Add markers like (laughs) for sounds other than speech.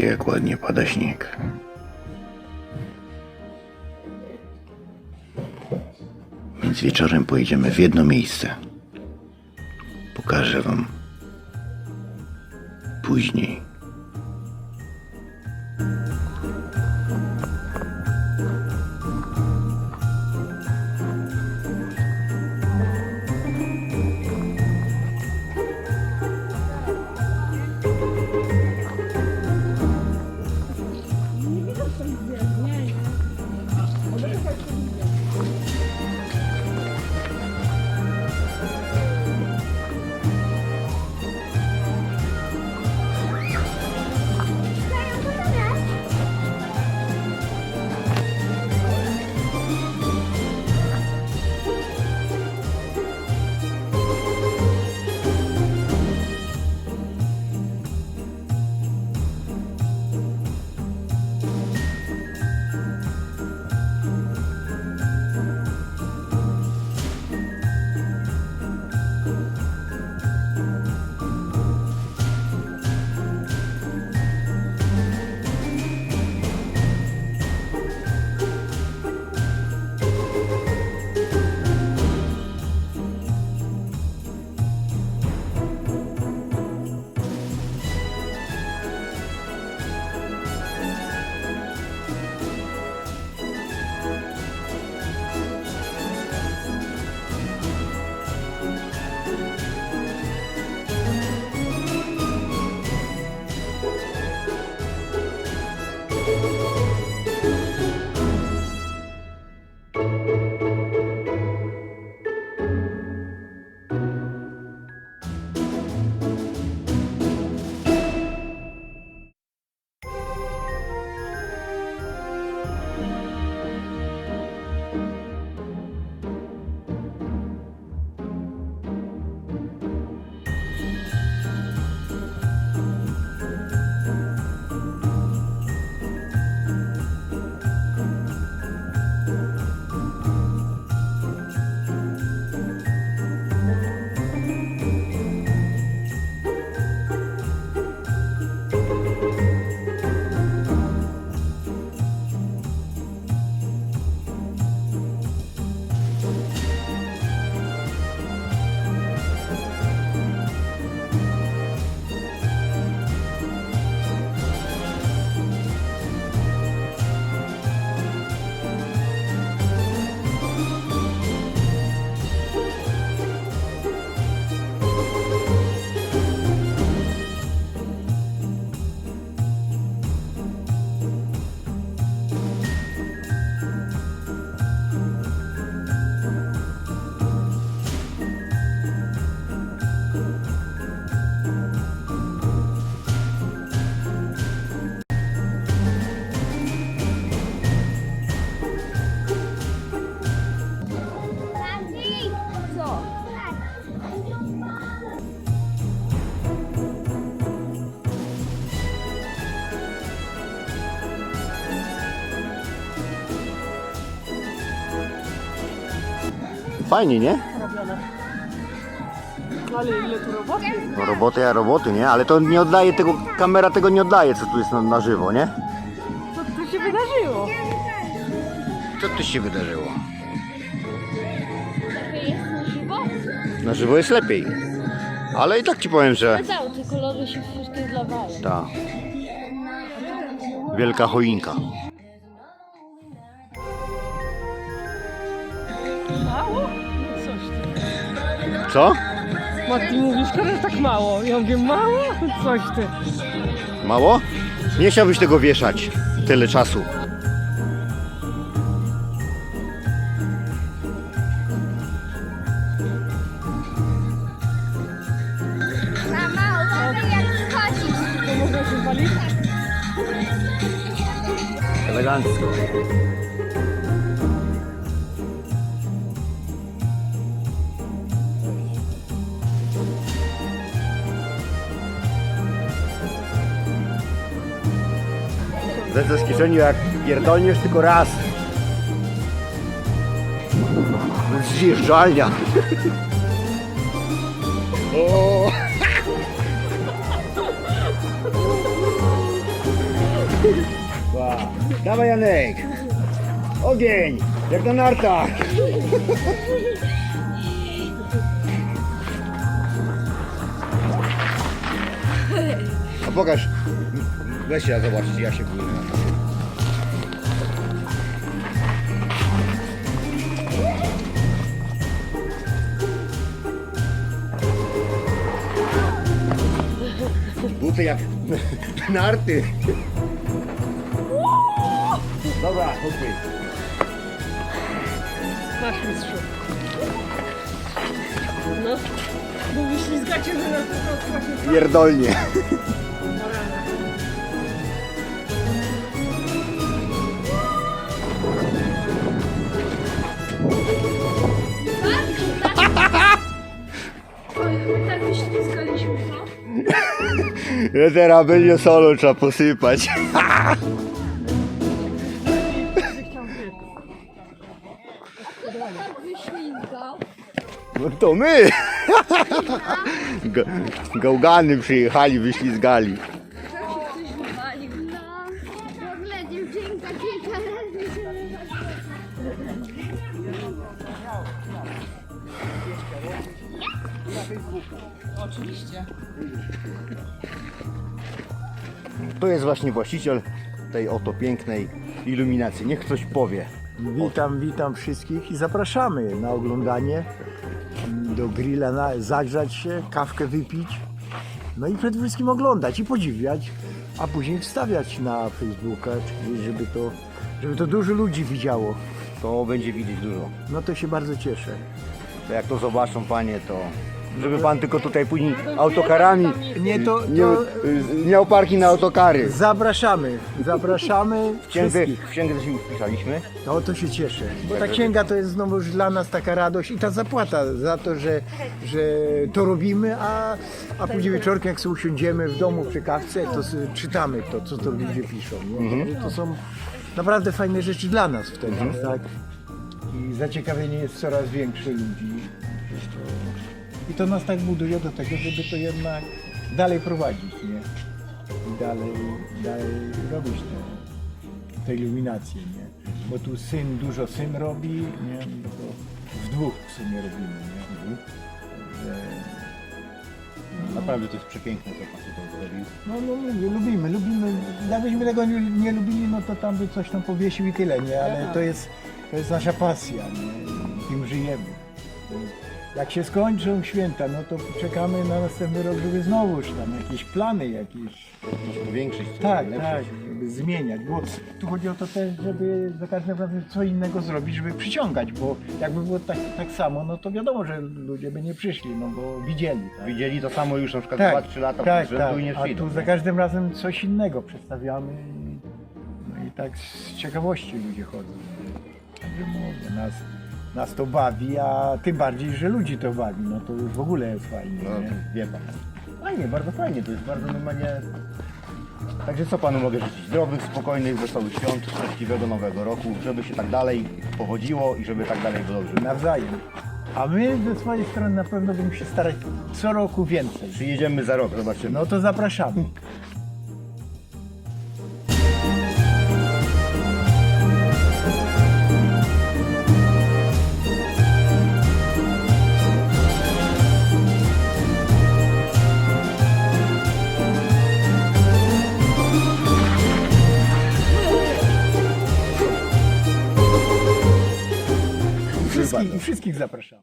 Jak ładnie pada śnieg. Więc wieczorem pojedziemy w jedno miejsce. Pokażę wam później. Fajnie, nie? robione. Ale ile tu roboty? No roboty a roboty, nie? Ale to nie oddaje tego, kamera tego nie oddaje, co tu jest na, na żywo, nie? Co tu się wydarzyło? Co tu się wydarzyło? Lepiej jest na żywo? Na żywo jest lepiej. Ale i tak ci powiem, że... Cały te kolory się wszystkie zlawają. Ta. Wielka choinka. Co? Mati mówisz, że tak mało. Ja mówię, mało? Coś ty. Mało? Nie chciałbyś tego wieszać. Tyle czasu. Mama, uważaj jak schodzisz. To można się palić? Elegancko. Lecę z kieszeni jak pierdolniesz tylko raz. Zjeżdżalnia. O! Wow. Dawaj Janek! Ogień! Jak na nartach! A pokaż. Weź ja zobacz, ja się płynę. Buty jak (laughs) narty. Dobra, chłopy. Masz mistrzu. No. Bo wyślizgacie że na to właśnie Pierdolnie. Teraz będzie solo, trzeba posypać. No to my. Ga- Gałgany przyjechali, wyślizgali. No. To jest właśnie właściciel tej oto pięknej iluminacji. Niech ktoś powie. Witam, witam wszystkich i zapraszamy na oglądanie, mm, do grilla na, zagrzać się, kawkę wypić, no i przede wszystkim oglądać i podziwiać, a później wstawiać na Facebooka, czyli żeby to, żeby to dużo ludzi widziało. To będzie widzieć dużo. No to się bardzo cieszę. To jak to zobaczą panie, to żeby pan tylko tutaj później autokarami Nie, to, nie, to y, miał parki na autokary. zapraszamy, zapraszamy W księdze, wszystkich. w księdze też im wpisaliśmy. To o to się cieszę, bo ta księga to jest znowu już dla nas taka radość i ta zapłata za to, że, że to robimy, a, a później wieczorkiem jak sobie usiądziemy w domu przy kawce, to sobie czytamy to, co to ludzie piszą. Nie? Także To są naprawdę fajne rzeczy dla nas wtedy, tak? I zaciekawienie jest coraz większe ludzi. I to nas tak buduje do tego, żeby to jednak dalej prowadzić, nie? I dalej, dalej robić te, te iluminacje, nie? Bo tu syn dużo syn robi, nie? No to w dwóch w sumie robimy, nie? Że, Naprawdę to jest przepiękne, co pan tutaj zrobił. no, no mówię, lubimy, lubimy. Gdybyśmy tego nie, nie lubili, no to tam by coś tam powiesił i tyle, nie? Ale to jest, to jest nasza pasja, nie? Tym żyjemy. Jak się skończą święta, no to czekamy na następny rok, żeby znowuż tam jakieś plany jakieś Coś powiększyć, coś Tak, tak, żeby zmieniać, bo tu chodzi o to też, żeby za każdym razem co innego zrobić, żeby przyciągać, bo jakby było tak, tak samo, no to wiadomo, że ludzie by nie przyszli, no bo widzieli. Tak, Widzieli to samo już na przykład tak, 2-3 lata tak, rzędu tak. i nie a przyjdą. tu za każdym razem coś innego przedstawiamy i, no i tak z ciekawości ludzie chodzą. Także mówię, nas, nas to bawi, a tym bardziej, że ludzi to bawi, no to już w ogóle jest fajnie. No, nie? wie pan. Fajnie, bardzo fajnie, to jest bardzo normalnie... Także co panu mogę życzyć? Zdrowych, spokojnych, wesołych świąt, szczęśliwego nowego roku, żeby się tak dalej powodziło i żeby tak dalej było dobrze. Nawzajem. A my ze swojej strony na pewno będziemy się starać co roku więcej. Przyjedziemy za rok, zobaczymy. No to zapraszamy. Wszystkich, wszystkich zapraszamy.